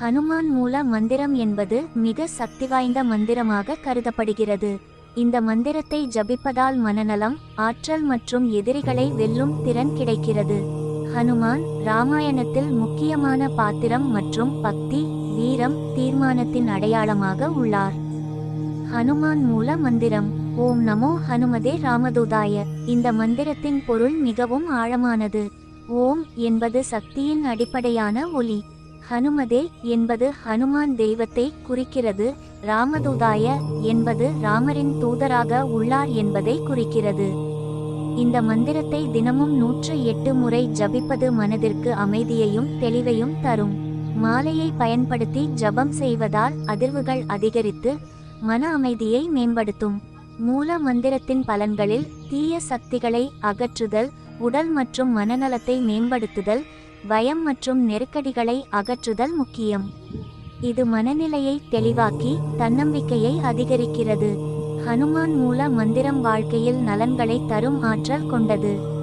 ஹனுமான் மூல மந்திரம் என்பது மிக சக்தி வாய்ந்த மந்திரமாக கருதப்படுகிறது. இந்த மந்திரத்தை ஜபிப்பதால் மனநலம் ஆற்றல் மற்றும் எதிரிகளை வெல்லும் திறன் கிடைக்கிறது. ஹனுமான் ராமாயணத்தில் முக்கியமான பாத்திரம் மற்றும் பக்தி வீரம் தீர்மானத்தின் அடையாளமாக உள்ளார். ஹனுமான் மூல மந்திரம் ஓம் நமோ ஹனுமதே ராமதூதாய. இந்த மந்திரத்தின் பொருள் மிகவும் ஆழமானது. ஓம் என்பது சக்தியின் அடிப்படையான ஒலி. ஹனுமதே என்பது ஹனுமான் தெய்வத்தை குறிக்கிறது. ராமதூதாய என்பது ராமரின் தூதராக உள்ளார் என்பதை குறிக்கிறது. இந்த மந்திரத்தை தினமும் நூற்று எட்டு முறை ஜபிப்பது மனதிற்கு அமைதியையும் தெளிவையும் தரும். மாலையை பயன்படுத்தி ஜபம் செய்வதால் அதிர்வுகள் அதிகரித்து மன அமைதியை மேம்படுத்தும். மூல மந்திரத்தின் பலன்களில் தீய சக்திகளை அகற்றுதல் உடல் மற்றும் மனநலத்தை மேம்படுத்துதல் பயம் மற்றும் நெருக்கடிகளை அகற்றுதல் முக்கியம். இது மனநிலையை தெளிவாக்கி தன்னம்பிக்கையை அதிகரிக்கிறது. ஹனுமான் மூல மந்திரம் வாழ்க்கையில் நலன்களை தரும் ஆற்றல் கொண்டது.